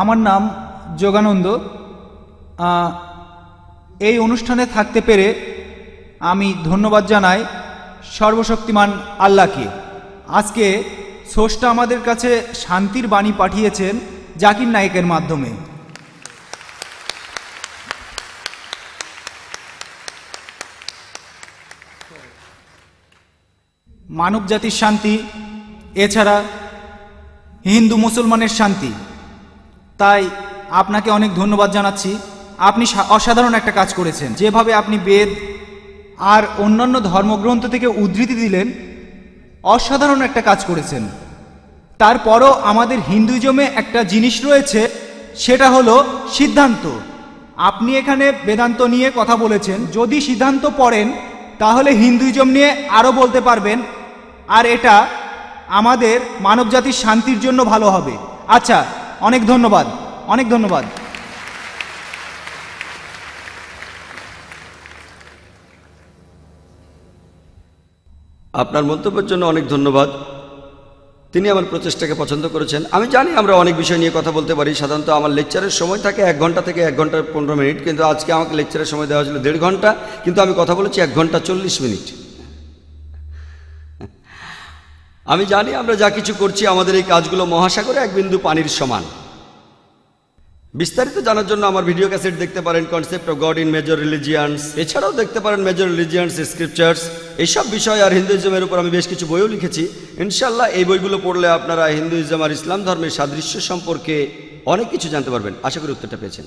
আমার নাম যোগানন্দ। এই অনুষ্ঠানে থাকতে পেরে আমি ধন্যবাদ জানাই সর্বশক্তিমান আল্লাহকে। আজকে স্রষ্টা আমাদের কাছে শান্তির বাণী পাঠিয়েছেন জাকির নায়কের মাধ্যমে। মানব জাতির শান্তি, এছাড়া হিন্দু মুসলমানের শান্তি। তাই আপনাকে অনেক ধন্যবাদ জানাচ্ছি। আপনি অসাধারণ একটা কাজ করেছেন। যেভাবে আপনি বেদ আর অন্যান্য ধর্মগ্রন্থ থেকে উদ্ধৃতি দিলেন, অসাধারণ একটা কাজ করেছেন। তারপরও আমাদের হিন্দুইজমে একটা জিনিস রয়েছে, সেটা হলো সিদ্ধান্ত। আপনি এখানে বেদান্ত নিয়ে কথা বলেছেন। যদি সিদ্ধান্ত পড়েন, তাহলে হিন্দুইজম নিয়ে আরও বলতে পারবেন। আর এটা আমাদের মানবজাতির শান্তির জন্য ভালো হবে। আচ্ছা অনেক ধন্যবাদ অনেক ধন্যবাদ। আপনার মন্তব্যের জন্য অনেক ধন্যবাদ। তিনি আমার প্রচেষ্টাকে পছন্দ করেছেন। আমি জানি আমরা অনেক বিষয় নিয়ে কথা বলতে পারি। সাধারণত আমার লেকচারের সময় থাকে এক ঘণ্টা থেকে এক ঘণ্টা পনেরো মিনিট, কিন্তু আজকে আমাকে লেকচারের সময় দেওয়া হয়েছিল দেড় ঘণ্টা, কিন্তু আমি কথা বলেছি এক ঘণ্টা চল্লিশ মিনিট। আমি জানি আমরা যা কিছু করছি, আমাদের এই কাজগুলো মহাসাগরে এক বিন্দু পানির সমান। বিস্তারিত জানার জন্য আমার ভিডিও ক্যাসেট দেখতে পারেন concept of God in major religions এছাড়াও দেখতে পারেন মেজর রিলিজিয়ান্স স্ক্রিপচার্স এইসব বিষয় আর হিন্দুইজমের উপর আমি বেশ কিছু বইও লিখেছি। ইনশাল্লাহ এই বইগুলো পড়লে আপনারা হিন্দুইজম আর ইসলাম ধর্মের সাদৃশ্য সম্পর্কে অনেক কিছু জানতে পারবেন। আশা করি উত্তরটা পেয়েছেন।